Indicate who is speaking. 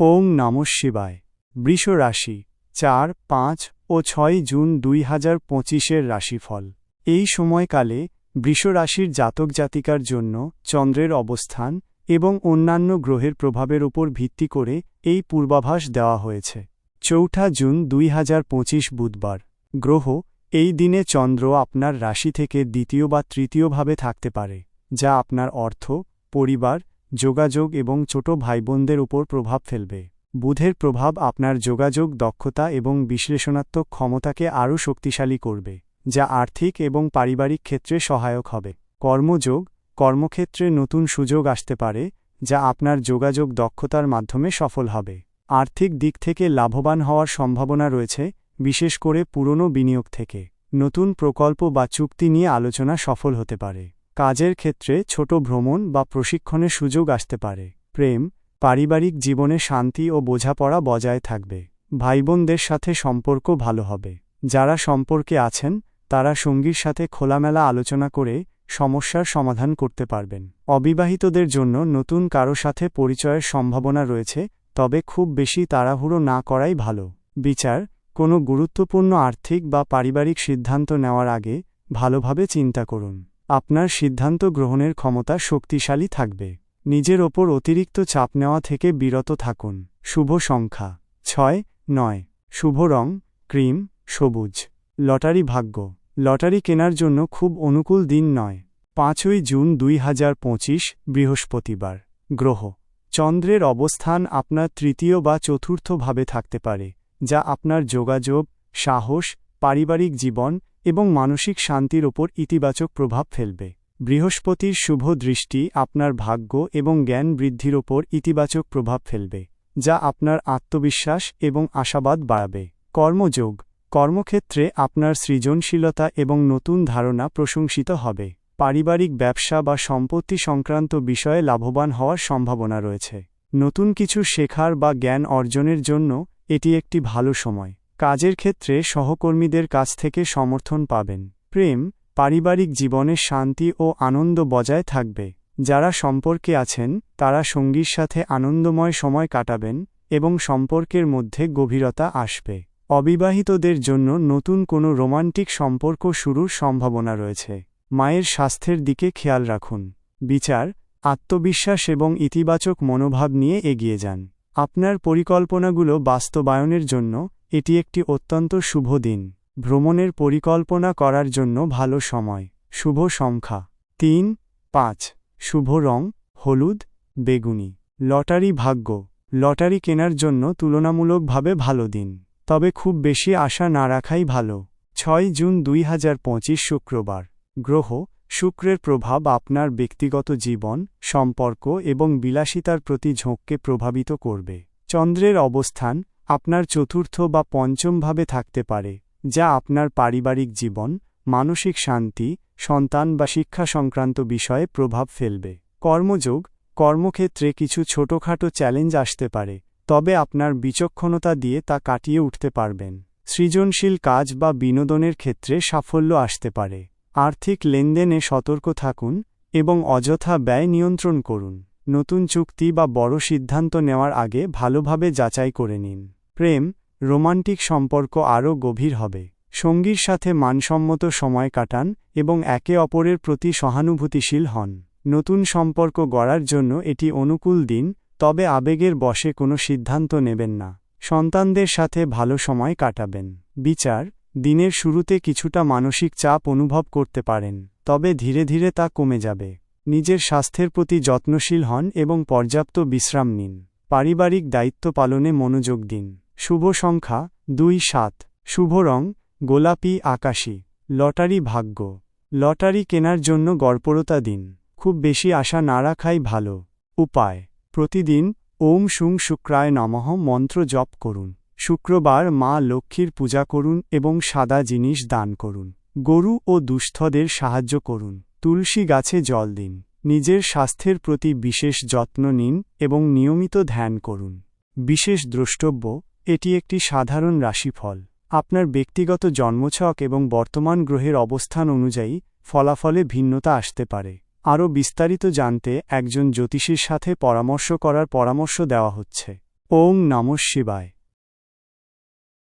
Speaker 1: ওং নম শিবায়। বৃষ রাশি, চার, পাঁচ ও ছয় জুন দুই হাজার পঁচিশের রাশিফল। এই সময়কালে বৃষ রাশির জাতক জাতিকার জন্য চন্দ্রের অবস্থান এবং অন্যান্য গ্রহের প্রভাবের উপর ভিত্তি করে এই পূর্বাভাস দেওয়া হয়েছে। চৌঠা জুন দুই হাজার পঁচিশ বুধবার। গ্রহ, এই দিনে চন্দ্র আপনার রাশি থেকে দ্বিতীয় বা তৃতীয়ভাবে থাকতে পারে, যা আপনার অর্থ, পরিবার যোগাযোগ এবং ছোট ভাইবোনদের উপর প্রভাব ফেলবে। বুধের প্রভাব আপনার যোগাযোগ দক্ষতা এবং বিশ্লেষণাত্মক ক্ষমতাকে আরও শক্তিশালী করবে, যা আর্থিক এবং পারিবারিক ক্ষেত্রে সহায়ক হবে। কর্মযোগ, কর্মক্ষেত্রে নতুন সুযোগ আসতে পারে, যা আপনার যোগাযোগ দক্ষতার মাধ্যমে সফল হবে। আর্থিক দিক থেকে লাভবান হওয়ার সম্ভাবনা রয়েছে, বিশেষ করে পুরনো বিনিয়োগ থেকে। নতুন প্রকল্প বা চুক্তি নিয়ে আলোচনা সফল হতে পারে। কাজের ক্ষেত্রে ছোট ভ্রমণ বা প্রশিক্ষণের সুযোগ আসতে পারে। প্রেম, পারিবারিক জীবনে শান্তি ও বোঝাপড়া বজায় থাকবে। ভাইবোনদের সাথে সম্পর্ক ভালো হবে। যারা সম্পর্কে আছেন, তারা সঙ্গীর সাথে খোলামেলা আলোচনা করে সমস্যার সমাধান করতে পারবেন। অবিবাহিতদের জন্য নতুন কারও সাথে পরিচয়ের সম্ভাবনা রয়েছে, তবে খুব বেশি তাড়াহুড়ো না করাই ভালো। বিচার, কোনো গুরুত্বপূর্ণ আর্থিক বা পারিবারিক সিদ্ধান্ত নেওয়ার আগে ভালোভাবে চিন্তা করুন। আপনার সিদ্ধান্ত গ্রহণের ক্ষমতা শক্তিশালী থাকবে। নিজের ওপর অতিরিক্ত চাপ নেওয়া থেকে বিরত থাকুন। শুভ সংখ্যা। ছয়, নয়। শুভ রং, ক্রিম, সবুজ। লটারি ভাগ্য। লটারি কেনার জন্য খুব অনুকূল দিন নয়। পাঁচই জুন দুই হাজার পঁচিশ, বৃহস্পতিবার। গ্রহ। চন্দ্রের অবস্থান আপনার তৃতীয় বা চতুর্থভাবে থাকতে পারে, যা আপনার যোগাযোগ, সাহস, পারিবারিক জীবন এবং মানসিক শান্তির ওপর ইতিবাচক প্রভাব ফেলবে। বৃহস্পতির শুভ দৃষ্টি আপনার ভাগ্য এবং জ্ঞান বৃদ্ধির ওপর ইতিবাচক প্রভাব ফেলবে, যা আপনার আত্মবিশ্বাস এবং আশাবাদ বাড়াবে। কর্মযোগ কর্মক্ষেত্রে আপনার সৃজনশীলতা এবং নতুন ধারণা প্রশংসিত হবে। পারিবারিক ব্যবসা বা সম্পত্তি সংক্রান্ত বিষয়ে লাভবান হওয়ার সম্ভাবনা রয়েছে। নতুন কিছু শেখার বা জ্ঞান অর্জনের জন্য এটি একটি ভালো সময়। কাজের ক্ষেত্রে সহকর্মীদের কাছ থেকে সমর্থন পাবেন। প্রেম, পারিবারিক জীবনে শান্তি ও আনন্দ বজায় থাকবে। যারা সম্পর্কে আছেন, তারা সঙ্গীর সাথে আনন্দময় সময় কাটাবেন এবং সম্পর্কের মধ্যে গভীরতা আসবে। অবিবাহিতদের জন্য নতুন কোনো রোমান্টিক সম্পর্ক শুরুর সম্ভাবনা রয়েছে। মায়ের স্বাস্থ্যের দিকে খেয়াল রাখুন। বিচার, আত্মবিশ্বাস এবং ইতিবাচক মনোভাব নিয়ে এগিয়ে যান। আপনার পরিকল্পনাগুলো বাস্তবায়নের জন্য এটি একটি অত্যন্ত শুভ দিন। ভ্রমণের পরিকল্পনা করার জন্য ভালো সময়। শুভ সংখ্যা। তিন, পাঁচ। শুভ রং, হলুদ, বেগুনি। লটারি ভাগ্য। লটারি কেনার জন্য তুলনামূলকভাবে ভালো দিন। তবে খুব বেশি আশা না রাখাই ভালো। ছয় জুন দুই হাজার পঁচিশ শুক্রবার। গ্রহ, শুক্রের প্রভাব আপনার ব্যক্তিগত জীবন, সম্পর্ক এবং বিলাসিতার প্রতি ঝোঁককে প্রভাবিত করবে। চন্দ্রের অবস্থান আপনার চতুর্থ বা পঞ্চমভাবে থাকতে পারে, যা আপনার পারিবারিক জীবন, মানসিক শান্তি, সন্তান বা শিক্ষা সংক্রান্ত বিষয়ে প্রভাব ফেলবে। কর্মযোগ, কর্মক্ষেত্রে কিছু ছোটখাটো চ্যালেঞ্জ আসতে পারে, তবে আপনার বিচক্ষণতা দিয়ে তা কাটিয়ে উঠতে পারবেন। সৃজনশীল কাজ বা বিনোদনের ক্ষেত্রে সাফল্য আসতে পারে। আর্থিক লেনদেনে সতর্ক থাকুন এবং অযথা ব্যয় নিয়ন্ত্রণ করুন। নতুন চুক্তি বা বড় সিদ্ধান্ত নেওয়ার আগে ভালোভাবে যাচাই করে নিন। প্রেম, রোমান্টিক সম্পর্ক আরও গভীর হবে। সঙ্গীর সাথে মানসম্মত সময় কাটান এবং একে অপরের প্রতি সহানুভূতিশীল হন। নতুন সম্পর্ক গড়ার জন্য এটি অনুকূল দিন, তবে আবেগের বশে কোনো সিদ্ধান্ত নেবেন না। সন্তানদের সাথে ভালো সময় কাটাবেন। বিচার, দিনের শুরুতে কিছুটা মানসিক চাপ অনুভব করতে পারেন, তবে ধীরে ধীরে তা কমে যাবে। নিজের স্বাস্থ্যের প্রতি যত্নশীল হন এবং পর্যাপ্ত বিশ্রাম নিন। পারিবারিক দায়িত্ব পালনে মনোযোগ দিন। শুভ সংখ্যা দুই সাত। শুভ রং, গোলাপি, আকাশি। লটারি ভাগ্য। লটারি কেনার জন্য গর্পরতা দিন। খুব বেশি আশা না রাখাই ভালো। উপায়, প্রতিদিন ওম সুং শুক্রায় নমঃ মন্ত্র জপ করুন। শুক্রবার মা লক্ষ্মীর পূজা করুন এবং সাদা জিনিস দান করুন। গরু ও দুস্থদের সাহায্য করুন। তুলসী গাছে জল দিন। নিজের স্বাস্থ্যের প্রতি বিশেষ যত্ন নিন এবং নিয়মিত ধ্যান করুন। বিশেষ দ্রষ্টব্য এটি একটি সাধারণ রাশিফল। আপনার ব্যক্তিগত জন্মছক এবং বর্তমান গ্রহের অবস্থান অনুযায়ী ফলাফলে ভিন্নতা আসতে পারে। আরও বিস্তারিত জানতে একজন জ্যোতিষীর সাথে পরামর্শ করার পরামর্শ দেওয়া হচ্ছে। ওং নমঃ শিবায়।